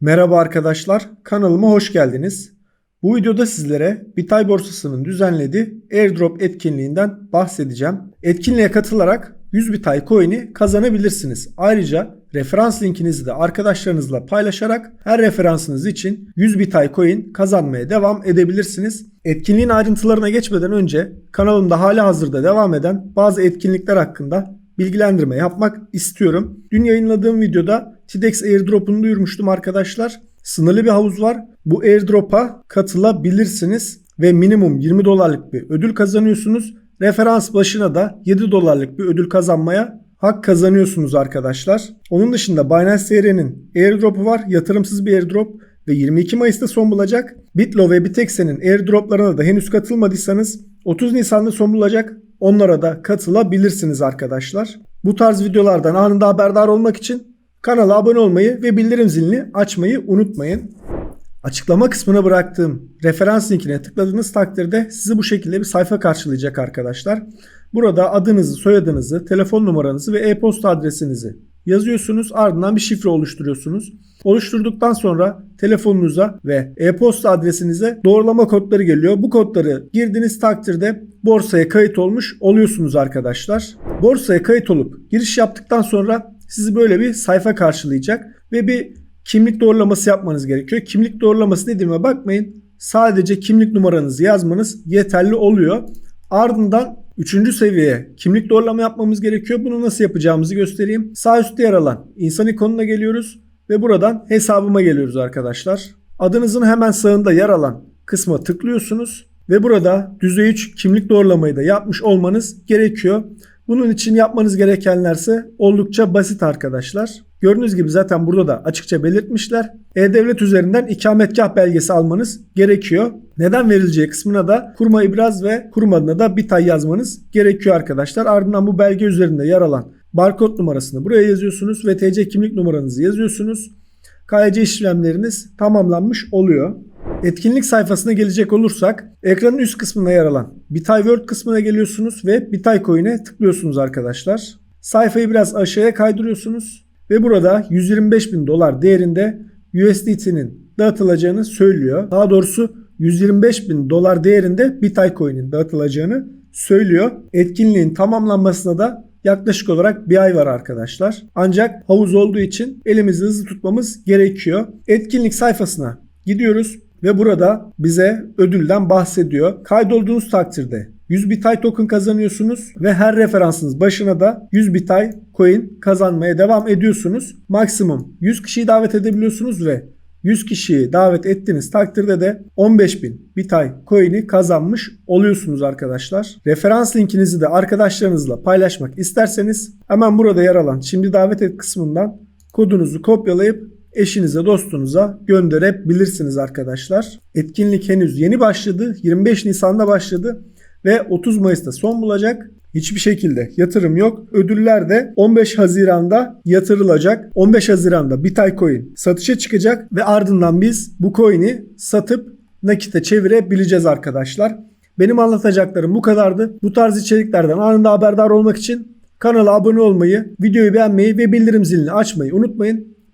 Merhaba arkadaşlar, kanalıma hoş geldiniz. Bu videoda sizlere Bitay borsasının düzenlediği airdrop etkinliğinden bahsedeceğim. Etkinliğe katılarak 100 Bitay coin'i kazanabilirsiniz. Ayrıca referans linkinizi de arkadaşlarınızla paylaşarak her referansınız için 100 Bitay coin kazanmaya devam edebilirsiniz. Etkinliğin ayrıntılarına geçmeden önce kanalımda hala hazırda devam eden bazı etkinlikler hakkında bilgilendirme yapmak istiyorum. Dün yayınladığım videoda TIDEX airdrop'unu duyurmuştum arkadaşlar. Sınırlı bir havuz var. Bu airdrop'a katılabilirsiniz ve minimum 20 dolarlık bir ödül kazanıyorsunuz. Referans başına da 7 dolarlık bir ödül kazanmaya hak kazanıyorsunuz arkadaşlar. Onun dışında Binance TR'nin airdrop'u var. Yatırımsız bir airdrop ve 22 Mayıs'ta son bulacak. Bitlo ve Bitexe'nin airdroplarına da henüz katılmadıysanız 30 Nisan'da son bulacak. Onlara da katılabilirsiniz arkadaşlar. Bu tarz videolardan anında haberdar olmak için kanala abone olmayı ve bildirim zilini açmayı unutmayın. Açıklama kısmına bıraktığım referans linkine tıkladığınız takdirde sizi bu şekilde bir sayfa karşılayacak arkadaşlar. Burada adınızı, soyadınızı, telefon numaranızı ve e-posta adresinizi yazıyorsunuz. Ardından bir şifre oluşturuyorsunuz. Oluşturduktan sonra telefonunuza ve e-posta adresinize doğrulama kodları geliyor. Bu kodları girdiğiniz takdirde borsaya kayıt olmuş oluyorsunuz arkadaşlar. Borsaya kayıt olup giriş yaptıktan sonra sizi böyle bir sayfa karşılayacak ve bir kimlik doğrulaması yapmanız gerekiyor. Kimlik doğrulaması dediğime bakmayın. Sadece kimlik numaranızı yazmanız yeterli oluyor. Ardından 3. seviye kimlik doğrulama yapmamız gerekiyor. Bunu nasıl yapacağımızı göstereyim. Sağ üstte yer alan insan ikonuna geliyoruz ve buradan hesabıma geliyoruz arkadaşlar. Adınızın hemen sağında yer alan kısma tıklıyorsunuz ve burada düzey 3 kimlik doğrulamayı da yapmış olmanız gerekiyor. Bunun için yapmanız gerekenlerse oldukça basit arkadaşlar. Gördüğünüz gibi zaten burada da açıkça belirtmişler. E-Devlet üzerinden ikametgah belgesi almanız gerekiyor. Neden verileceği kısmına da kurma ibraz ve kurum adına da bitay yazmanız gerekiyor arkadaşlar. Ardından bu belge üzerinde yer alan barkod numarasını buraya yazıyorsunuz ve TC kimlik numaranızı yazıyorsunuz. KYC işlemleriniz tamamlanmış oluyor. Etkinlik sayfasına gelecek olursak ekranın üst kısmında yer alan Bitay World kısmına geliyorsunuz ve Bitay Coin'e tıklıyorsunuz arkadaşlar. Sayfayı biraz aşağıya kaydırıyorsunuz ve burada 125 bin dolar değerinde USDT'nin dağıtılacağını söylüyor. Daha doğrusu 125 bin dolar değerinde Bitay Coin'in dağıtılacağını söylüyor. Etkinliğin tamamlanmasına da yaklaşık olarak bir ay var arkadaşlar. Ancak havuz olduğu için elimizi hızlı tutmamız gerekiyor. Etkinlik sayfasına gidiyoruz ve burada bize ödülden bahsediyor. Kaydolduğunuz takdirde 100 Bitay token kazanıyorsunuz ve her referansınız başına da 100 Bitay coin kazanmaya devam ediyorsunuz. Maksimum 100 kişiyi davet edebiliyorsunuz ve 100 kişiyi davet ettiğiniz takdirde de 15.000 Bitay coin'i kazanmış oluyorsunuz arkadaşlar. Referans linkinizi de arkadaşlarınızla paylaşmak isterseniz hemen burada yer alan şimdi davet et kısmından kodunuzu kopyalayıp eşinize dostunuza gönderebilirsiniz arkadaşlar. Etkinlik henüz yeni başladı. 25 Nisan'da başladı ve 30 Mayıs'ta son bulacak. Hiçbir şekilde yatırım yok. Ödüller de 15 Haziran'da yatırılacak. 15 Haziran'da Bitay Coin satışa çıkacak ve ardından biz bu coin'i satıp nakite çevirebileceğiz arkadaşlar. Benim anlatacaklarım bu kadardı. Bu tarz içeriklerden anında haberdar olmak için kanala abone olmayı, videoyu beğenmeyi ve bildirim zilini açmayı unutmayın.